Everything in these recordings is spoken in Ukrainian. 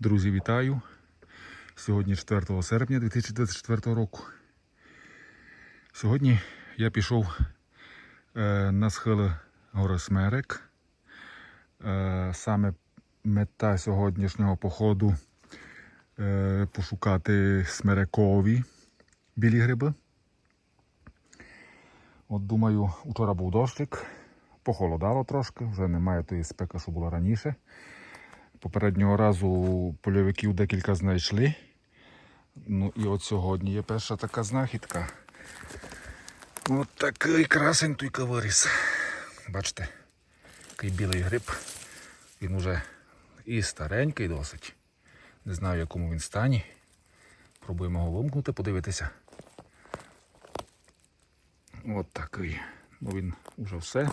Друзі, вітаю! Сьогодні 4 серпня 2024 року. Сьогодні я пішов е, на схили гори Смерек. Е, саме мета сьогоднішнього походу е, пошукати смерекові білі гриби. От думаю, вчора був дощик, похолодало трошки, вже немає тої спеки, що була раніше. Попереднього разу польовиків декілька знайшли. Ну і от сьогодні є перша така знахідка. От такий красень туйка виріс. Бачите, такий білий гриб. Він уже і старенький досить. Не знаю, в якому він стані. Пробуємо його вимкнути, подивитися. От такий. Ну він вже все.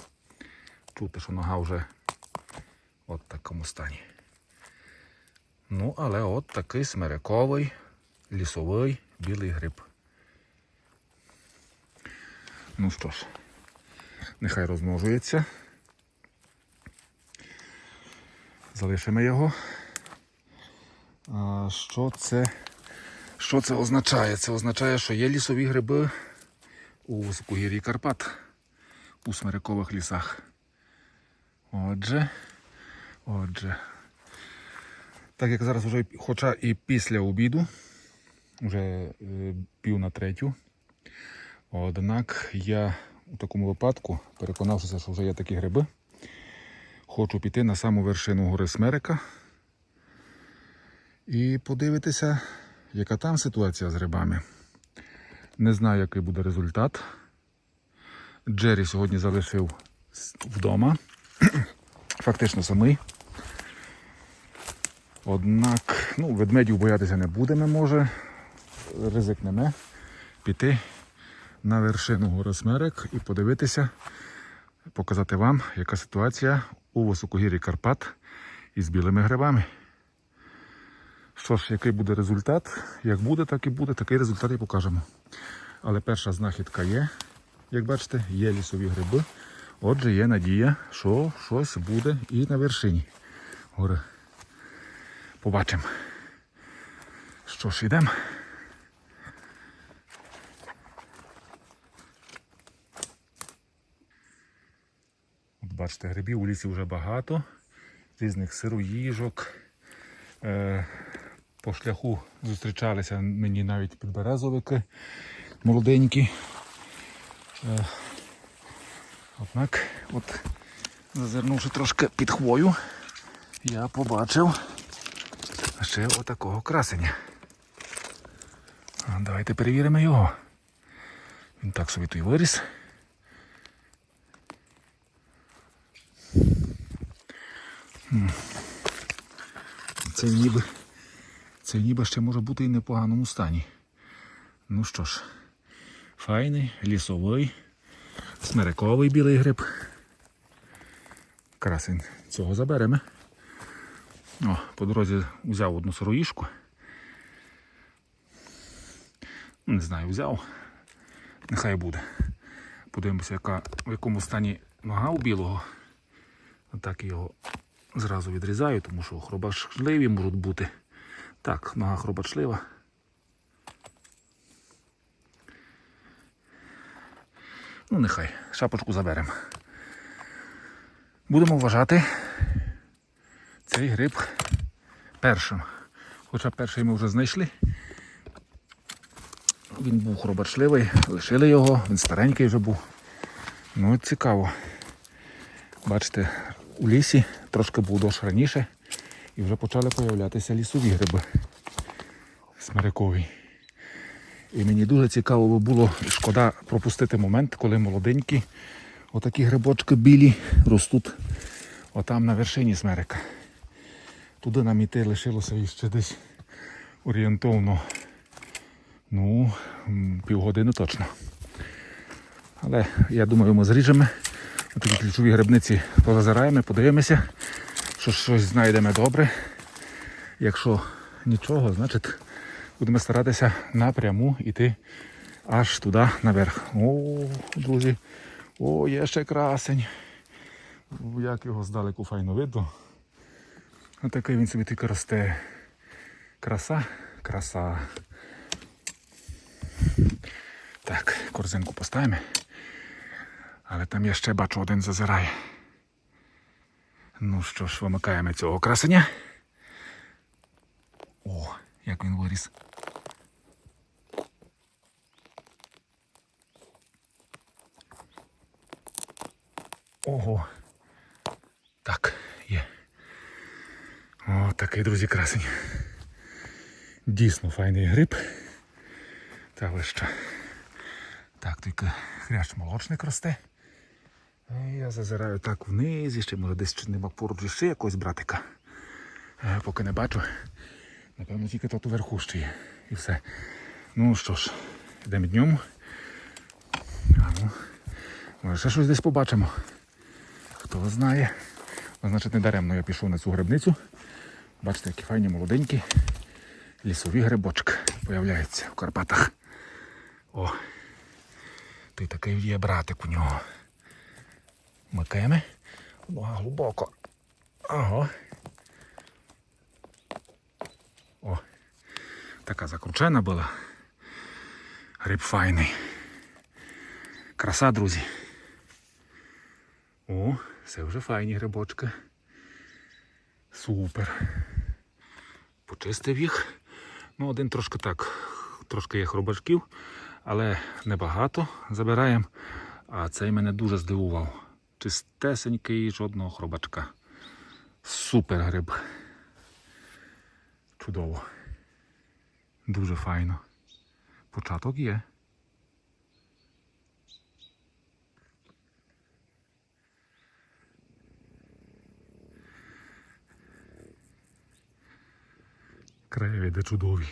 Чути, що нога вже в такому стані. Ну, але от такий смерековий, лісовий білий гриб. Ну що ж, нехай розмножується. Залишимо його. А, що це? Що це означає? Це означає, що є лісові гриби у високогір'ї Карпат у смерекових лісах. Отже, отже. Так як зараз вже, хоча і після обіду, вже е, пів на третю. Однак я у такому випадку, переконавшися, що вже є такі гриби, хочу піти на саму вершину гори Смерека і подивитися, яка там ситуація з грибами. Не знаю, який буде результат. Джері сьогодні залишив вдома. Фактично самий. Однак, ну, ведмедів боятися не будемо, може. Ризикнемо піти на вершину гори Смерек і подивитися, показати вам, яка ситуація у високогір'ї Карпат із білими грибами. Що ж, який буде результат? Як буде, так і буде, такий результат і покажемо. Але перша знахідка є, як бачите, є лісові гриби. Отже, є надія, що щось буде і на вершині гори. Побачимо. Що ж, йдемо. От бачите, грибів у лісі вже багато, різних сироїжок. Е, по шляху зустрічалися мені навіть підберезовики молоденькі. Е, однак, от зазирнувши трошки під хвою, я побачив ще отакого красення. Давайте перевіримо його. Він так собі той виріс. Це ніби, це ніби ще може бути і в непоганому стані. Ну що ж, файний, лісовий, смерековий білий гриб. Красень цього заберемо. По дорозі взяв одну сироїшку. Ну, Не знаю, взяв. Нехай буде. Подивимося, яка, в якому стані нога у білого. Отак його зразу відрізаю, тому що хробашливі можуть бути. Так, нога хробачлива. Ну, нехай, шапочку заберемо. Будемо вважати цей гриб першим. Хоча перший ми вже знайшли. Він був хробачливий, лишили його, він старенький вже був. Ну, цікаво. Бачите, у лісі трошки був дощ раніше і вже почали появлятися лісові гриби смирикові. І мені дуже цікаво було шкода пропустити момент, коли молоденькі отакі грибочки білі ростуть отам на вершині смерека. Туди нам іти лишилося ще десь орієнтовно ну, півгодини точно. Але я думаю, ми зріжемо. Такі ключові грибниці позазираємо, подивимося, що щось знайдемо добре. Якщо нічого, значить будемо старатися напряму йти аж туди наверх. О, друзі, о, є ще красень. Як його здалеку файно видно. Отакий він собі тільки росте. Краса, краса. Так, корзинку поставимо. Але там я ще бачу один зазирає. Ну що ж, вимикаємо цього красення. О, як він виріс. Ого. Так, є. Такий, друзі, красень. Дійсно файний гриб. Та ви що. Так, тільки хрящ молочник росте. Е, Я зазираю так вниз, і ще може десь чи нема поруч ще якогось братика. Е, Поки не бачу. Напевно, тільки тут уверху ще є. І все. Ну що ж, йдемо днем. А ну, може ще щось десь побачимо. Хто знає. Ну, Значить, не даремно я пішов на цю грибницю. Бачите, які файні молоденькі лісові грибочки появляються в Карпатах. О, той такий є братик у нього. Микаємо. Нога глибоко. Ага. О, така закручена була. Гриб файний. Краса, друзі. О, це вже файні грибочки. Супер. Почистив їх. Ну, один трошки так, трошки є хробачків, але небагато забираємо. А цей мене дуже здивував. Чистесенький, жодного хробачка. Супер гриб. Чудово. Дуже файно. Початок є. Краєвиди чудові.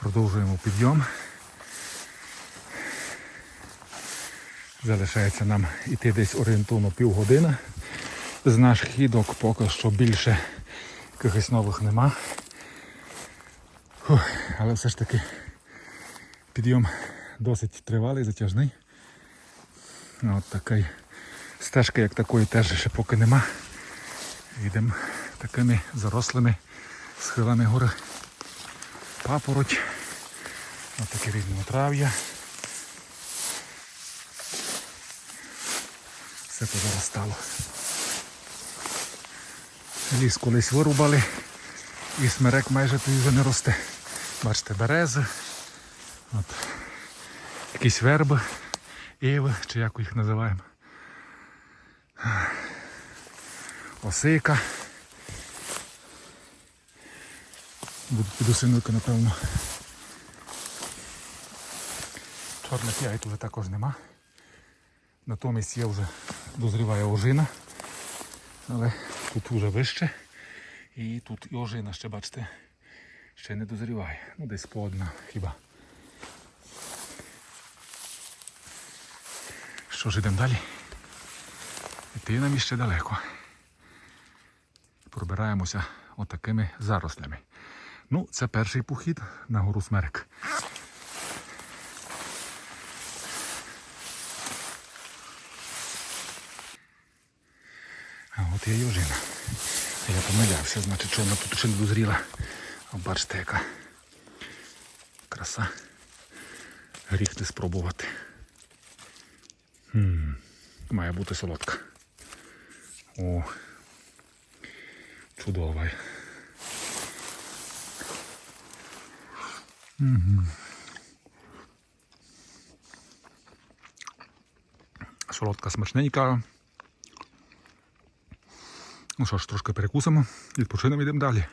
Продовжуємо підйом. Залишається нам іти десь орієнтовно півгодини. З наших хідок поки що більше якихось нових нема. Фух, але все ж таки підйом досить тривалий, затяжний. От такий стежки, як такої теж ще поки нема. Йдемо такими зарослими схилами гори. Папороть. Ось таке різнотрав'я. Все позаростало. Ліс колись вирубали і смерек майже тут вже не росте. Бачите, берези, от, якісь верби, іви, чи як їх називаємо. Осика. Будуть підосинники, напевно. Чорних яйт вже також нема. Натомість є вже дозріває ожина. Але тут вже вище. І тут і ожина ще, бачите, ще не дозріває. Ну десь по одна хіба. Що ж йдемо далі? Іти нам іще далеко. Пробираємося отакими зарослями. Ну, це перший похід на гору Смерек. А от є Йожина. Я помилявся, значить, що вона тут ще не дозріла. Бачите, яка краса. Гріх не спробувати. Має бути солодка. О, чудова. Солодка смачненька. Ну що ж, трошки перекусимо, відпочинемо йдемо далі.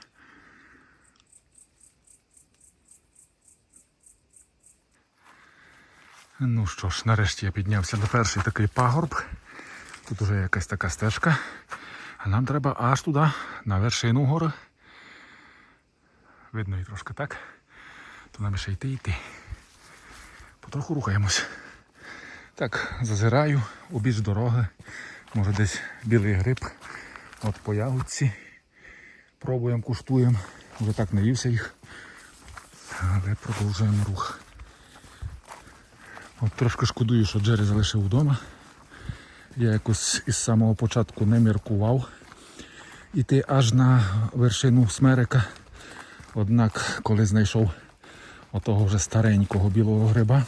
Ну що ж, нарешті я піднявся на перший такий пагорб. Тут уже якась така стежка. А нам треба аж туди, на вершину гори. Видно і трошки так. То нам ще йти йти. Потроху рухаємось. Так, зазираю, обіч дороги. Може десь білий гриб. От по ягодці. Пробуємо, куштуємо. Вже так наївся їх. Але продовжуємо рух. От трошки шкодую, що Джері залишив вдома. Я якось із самого початку не міркував іти аж на вершину смерека. Однак, коли знайшов отого вже старенького білого гриба,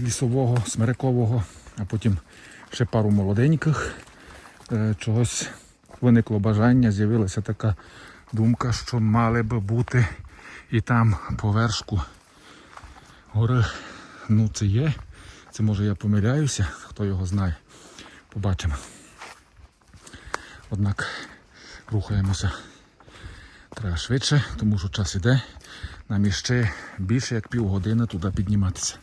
лісового, смерекового, а потім ще пару молоденьких, е, чогось виникло бажання, з'явилася така думка, що мали би бути і там по вершку гори. Ну, це є. Це може я помиляюся, хто його знає. Побачимо. Однак рухаємося треба швидше, тому що час іде. Нам іще більше як півгодини туди підніматися.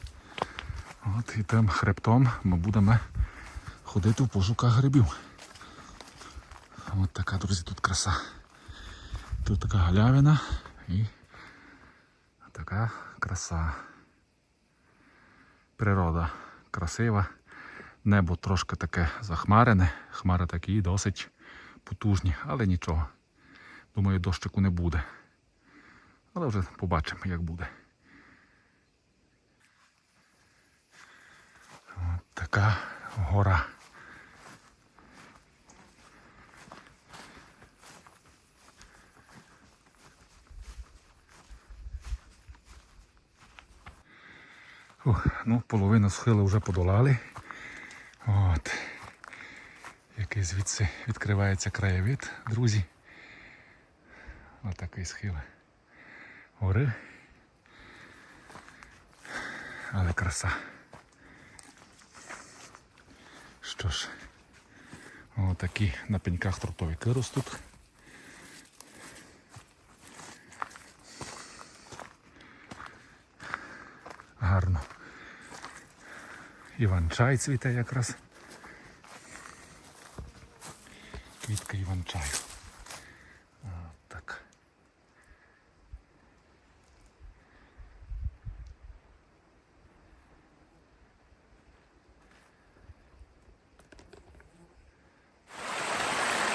От і тим хребтом ми будемо ходити в пошуках грибів. От така, друзі, тут краса. Тут така галявина і така краса. Природа красива. Небо трошки таке захмарене. Хмари такі досить потужні, але нічого. Думаю, дощику не буде. Але вже побачимо, як буде. От така гора. Ух, ну, половину схили вже подолали. От. Який звідси відкривається краєвид, друзі. Отакий схил. Гори. Але краса. Що ж, отакі на пеньках трутовики ростуть. Гарно. Іван-чай цвіте якраз. Квітка Іван-чаю. От Так.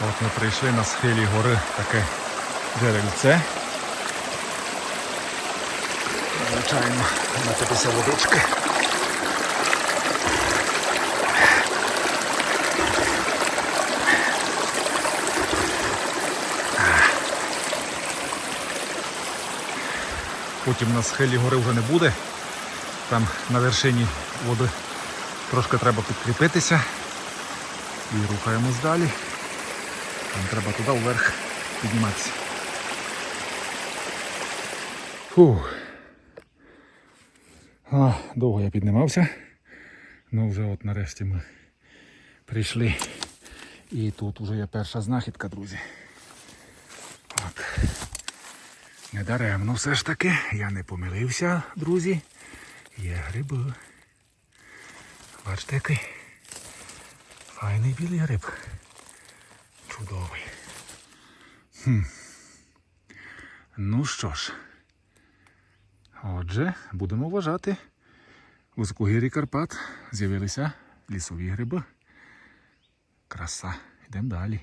От ми прийшли на схилі гори таке джерельце. Звичайно, напитися водички. Потім на схилі гори вже не буде. Там на вершині води трошки треба підкріпитися. І рухаємось далі. Там треба туди вверх підніматися. Фух. А, довго я піднімався. Ну вже от нарешті ми прийшли. І тут вже є перша знахідка, друзі. От. Недаремно все ж таки. Я не помилився, друзі. Є гриби. Бачите, який файний білий гриб. Чудовий. Хм. Ну що ж. Отже, будемо вважати. У високогір'ї Карпат з'явилися лісові гриби. Краса. Йдемо далі.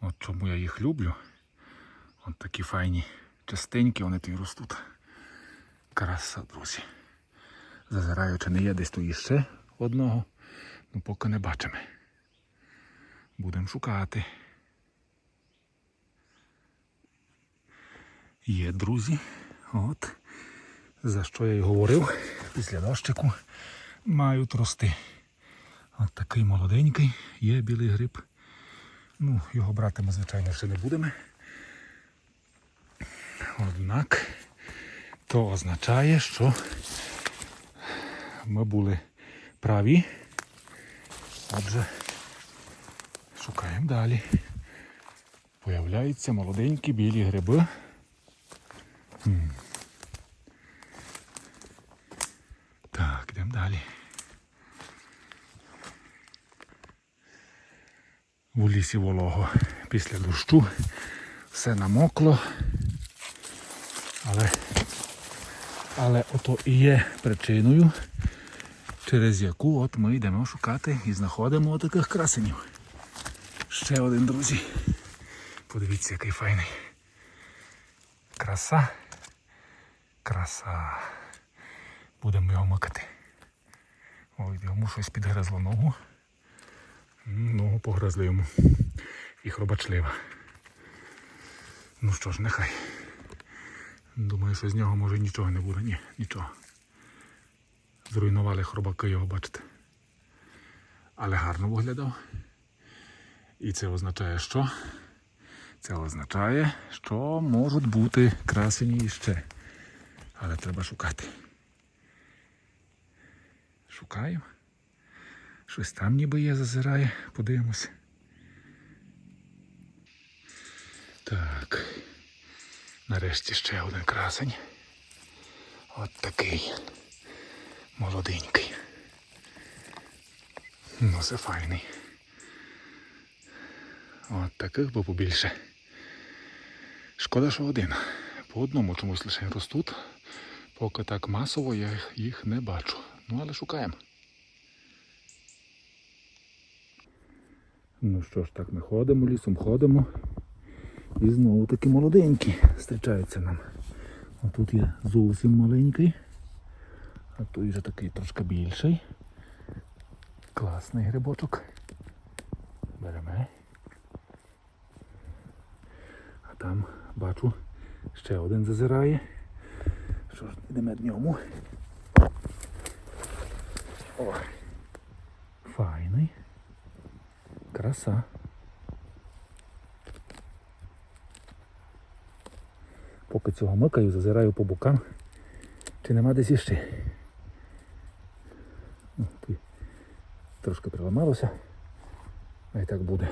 От чому я їх люблю. От такі файні частенькі вони тут ростуть. Краса, друзі. Зазираю, чи не є десь тут іще одного. Ну поки не бачимо. Будемо шукати. Є, друзі. От. За що я й говорив, після дощику мають рости. От такий молоденький, є білий гриб. Ну, його брати ми, звичайно, ще не будемо. Однак то означає, що ми були праві. Отже, шукаємо далі. Появляються молоденькі білі гриби. Так, йдемо далі. У лісі волого після дощу. Все намокло. Але, але ото і є причиною, через яку от ми йдемо шукати і знаходимо отаких красенів. Ще один, друзі. Подивіться, який файний. Краса. Краса. Будемо його макати. Ой, йому щось підгризло ногу. Ногу погризли йому. І хробачлива. Ну що ж, нехай. Думаю, що з нього може нічого не буде. Ні, нічого. Зруйнували хробаки його, бачите. Але гарно виглядав. І це означає, що? Це означає, що можуть бути красені іще. Але треба шукати. Шукаємо. Щось там ніби є, зазирає. Подивимось. Так. Нарешті ще один красень. От такий. Молоденький. Ну, це файний. От таких би побільше. Шкода, що один. По одному чомусь лише ростуть. Поки так масово я їх не бачу. Ну, але шукаємо. Ну що ж, так ми ходимо, лісом ходимо. І знову таки молоденькі зустрічаються нам. А тут є зовсім маленький. А той вже такий трошки більший. Класний грибочок. Беремо. А там бачу ще один зазирає. Що ж, йдемо до ньому. О, файний. Краса. Поки цього микаю, зазираю по бокам. Чи нема десь іще? Трошки приламалося. А й так буде.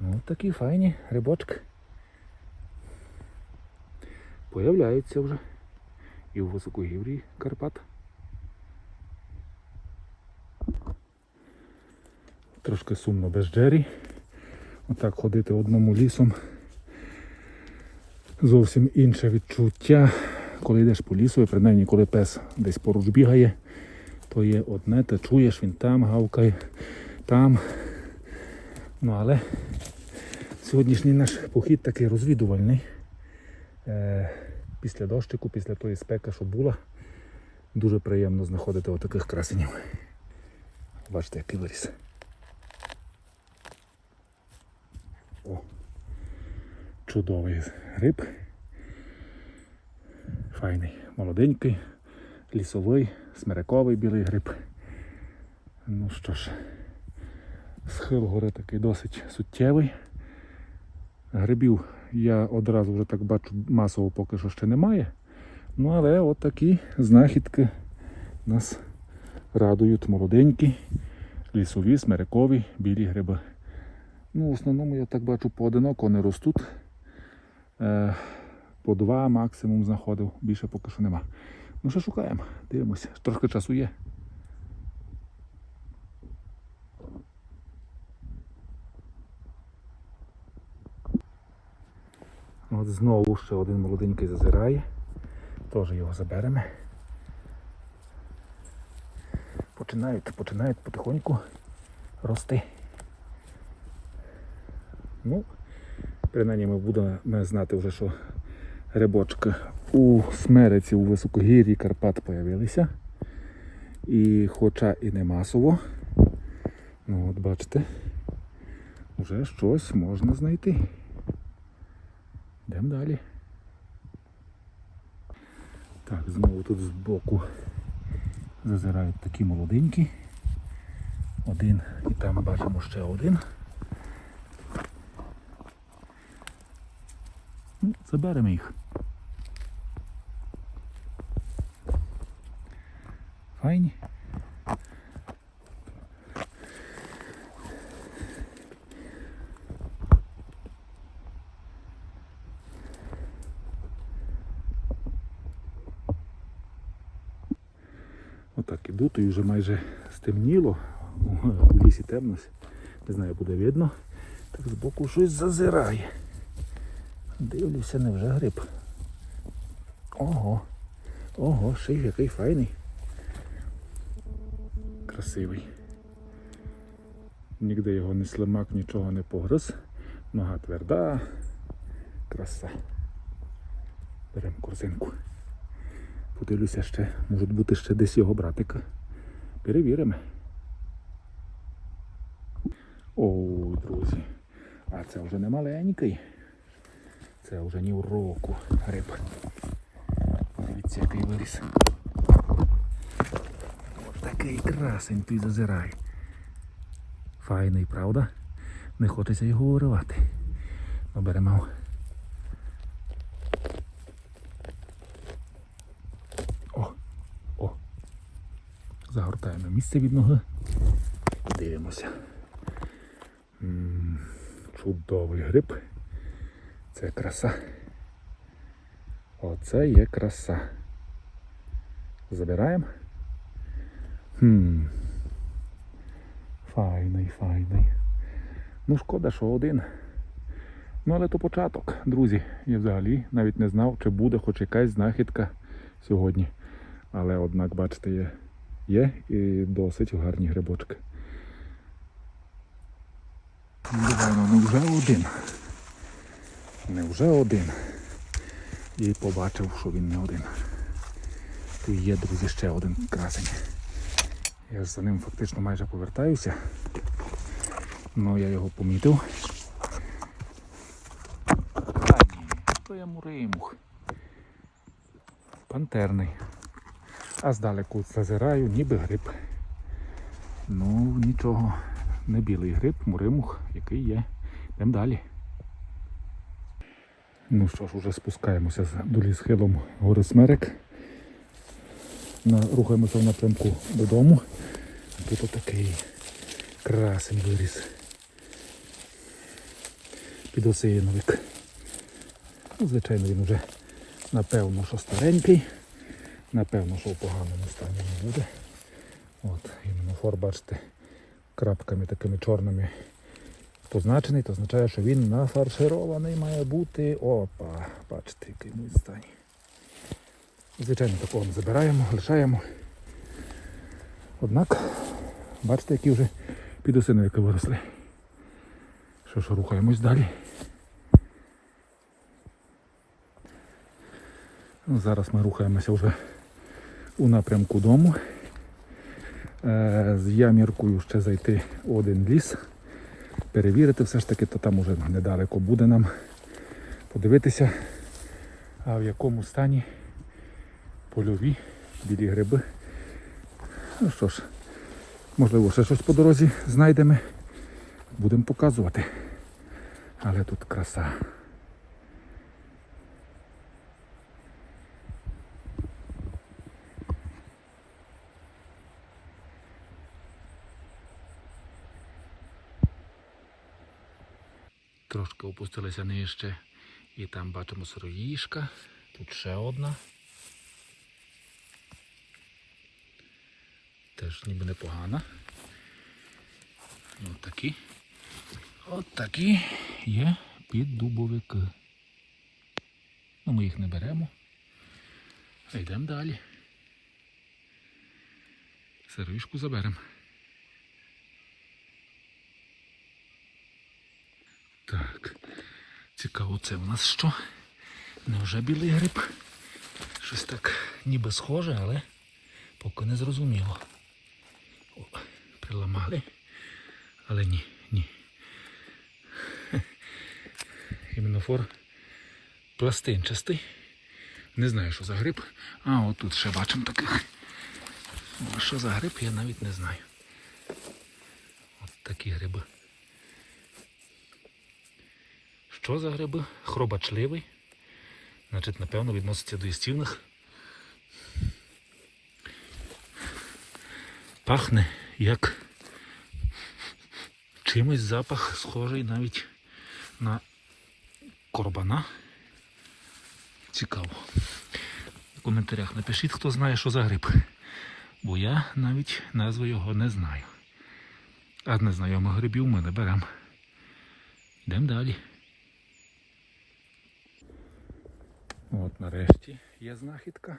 Ну, такі файні грибочки. Появляються вже. І в високогір'ї Карпат. Трошки сумно без Джері. Отак ходити одному лісом. Зовсім інше відчуття, коли йдеш по лісу, і принаймні коли пес десь поруч бігає, то є одне, ти чуєш, він там гавкає, там. Ну але сьогоднішній наш похід такий розвідувальний. Е, після дощику, після тої спеки, що була, дуже приємно знаходити отаких красенів. Бачите, який виріс. О, чудовий гриб. Файний, молоденький, лісовий, смириковий білий гриб. Ну що ж, схил гори такий досить суттєвий. Грибів я одразу вже так бачу масово поки що ще немає. Ну але от такі знахідки нас радують молоденькі, лісові, смирикові, білі гриби. Ну, в основному я так бачу поодиноко вони ростуть. Е, по два максимум знаходив, більше поки що нема. Ну що шукаємо, дивимося, трошки часу є. От знову ще один молоденький зазирає. Теж його заберемо. Починають, починають потихоньку рости. Ну, принаймні ми будемо знати вже, що грибочки у Смериці, у високогір'ї Карпат появилися. І хоча і не масово, ну от бачите, вже щось можна знайти. Йдемо далі. Так, знову тут збоку зазирають такі молоденькі. Один і там бачимо ще один. Заберемо їх. Файні. Отак іду, то і вже майже стемніло. У лісі темно. Не знаю, буде видно. Так збоку щось зазирає. Дивлюся, невже гриб. Ого. Ого, ще який файний. Красивий. Нігде його не слимак, нічого не погриз. Нога тверда. Краса. Беремо корзинку. подивлюся ще, можуть бути ще десь його братика. Перевіримо. О, друзі. А це вже не маленький. Це вже ні в року гриб. Дивіться, який виріс. Ось такий красень той зазирає. Файний, правда? Не хочеться його уривати. Ну, беремо. О, о. Загортаємо місце від ноги. Дивимося. Чудовий гриб. Це краса. Оце є краса. Забираємо. Хм. Файний, файний. Ну, шкода, що один. Ну, але то початок, друзі. Я взагалі навіть не знав, чи буде хоч якась знахідка сьогодні. Але однак, бачите, є, є і досить гарні грибочки. Дивно, ну вже один. Не вже один. І побачив, що він не один. Тут є, друзі, ще один красень. Я ж за ним фактично майже повертаюся. Ну я його помітив. А ні, то я муримух. Пантерний. А здалеку зазираю, ніби гриб. Ну, нічого. Не білий гриб, муримух, який є. Йдемо далі. Ну що ж, уже спускаємося з долі схилом гори Смерек. Рухаємося в напрямку додому. Тут отакий красень виріс. Підосиновик. Ну, звичайно, він вже напевно, що старенький. Напевно, що в поганому стані не буде. От, іменно фор, бачите, крапками такими чорними позначений, то означає, що він нафарширований має бути. Опа, бачите, який він в. Звичайно, такого не забираємо, лишаємо. Однак, бачите, які вже підосиновики виросли. Що ж, рухаємось далі. Ну, Зараз ми рухаємося вже у напрямку дому. Е, з яміркою ще зайти один ліс, перевірити все ж таки, то там уже недалеко буде нам подивитися, а в якому стані польові білі гриби. Ну що ж, можливо, ще щось по дорозі знайдемо, будемо показувати. Але тут краса. Трошки опустилися нижче. І там бачимо сироїшка. Тут ще одна. Теж ніби непогана. От такі. От такі є піддубовики. Ну, ми їх не беремо. А йдемо далі. Сироїшку заберемо. Так. Цікаво, це в нас що? Невже білий гриб? Щось так ніби схоже, але поки не зрозуміло. О, приламали. Але ні, ні. Іменофор пластинчастий. Не знаю, що за гриб. А, отут ще бачимо таких. Що за гриб, я навіть не знаю. От такі гриби. Що за гриби? Хробачливий. Значить, напевно, відноситься до їстівних. Пахне як чимось запах схожий навіть на корбана. Цікаво. В коментарях напишіть, хто знає, що за гриб. Бо я навіть назви його не знаю. А незнайомих грибів ми не беремо. Йдемо далі. От нарешті є знахідка.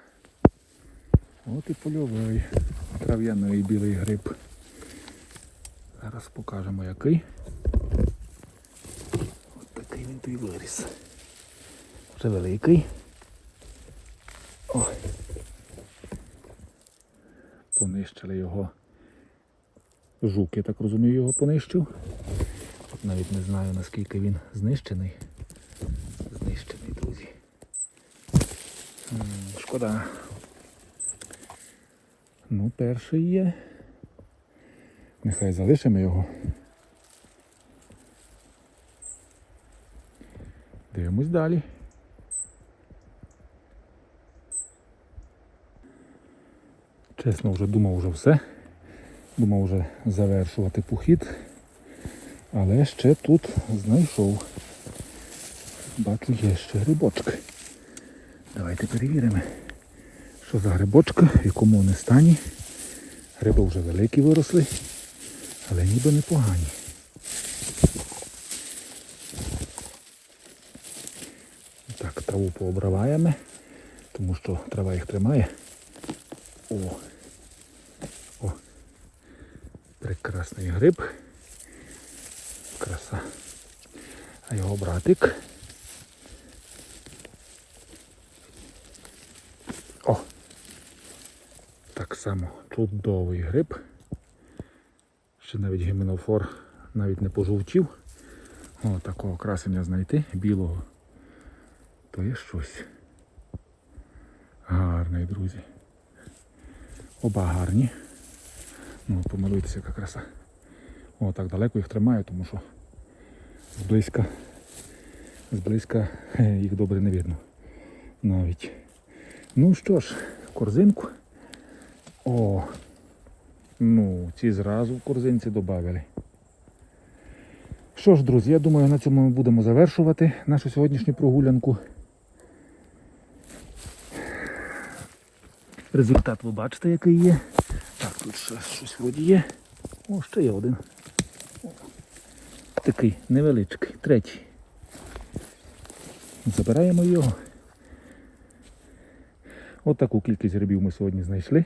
От і польовий трав'яний білий гриб. Зараз покажемо який. От такий він той виріс. Вже великий. О. знищили його жук, я так розумію, його понищив. Навіть не знаю наскільки він знищений. Знищений, друзі. Шкода. Ну, перший є. Нехай залишимо його. Дивимось далі. Чесно, вже думав вже все. Думав вже завершувати похід. Але ще тут знайшов. Бачу, є ще грибочки. Давайте перевіримо, що за грибочки, в якому вони стані. Гриби вже великі виросли, але ніби непогані. Так, траву пообриваємо, тому що трава їх тримає. О! О! Прекрасний гриб. Краса. А його братик. О! Так само чудовий гриб. Ще навіть гіменофор навіть не пожовтів. О, такого красення знайти, білого. То є щось. Гарний, друзі. Оба гарні. Ну, помилуйтеся, яка краса. О, так далеко їх тримаю, тому що зблизька, зблизька їх добре не видно. Навіть. Ну що ж, корзинку. О! Ну, ці зразу в корзинці додали. Що ж, друзі, я думаю, на цьому ми будемо завершувати нашу сьогоднішню прогулянку. Результат ви бачите, який є. Так, тут ще щось вроді є. О, ще є один. Такий невеличкий, третій. Забираємо його. От кількість грибів ми сьогодні знайшли.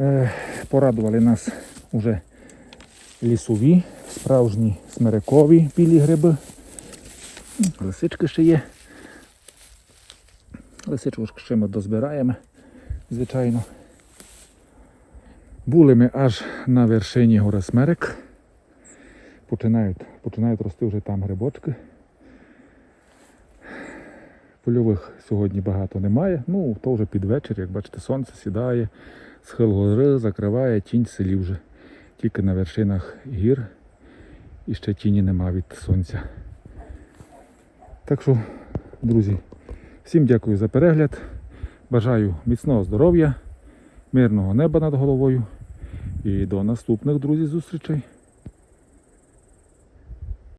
Е, порадували нас уже лісові, справжні смерекові білі гриби. Лисички ще є. Лисичку ще ми дозбираємо, звичайно. Були ми аж на вершині гори Смерек. Починають, починають рости вже там грибочки. Польових сьогодні багато немає. Ну, то вже під вечір, як бачите, сонце сідає, схил гори закриває тінь селі вже. Тільки на вершинах гір і ще тіні нема від сонця. Так що, друзі, всім дякую за перегляд. Бажаю міцного здоров'я, мирного неба над головою і до наступних, друзі, зустрічей.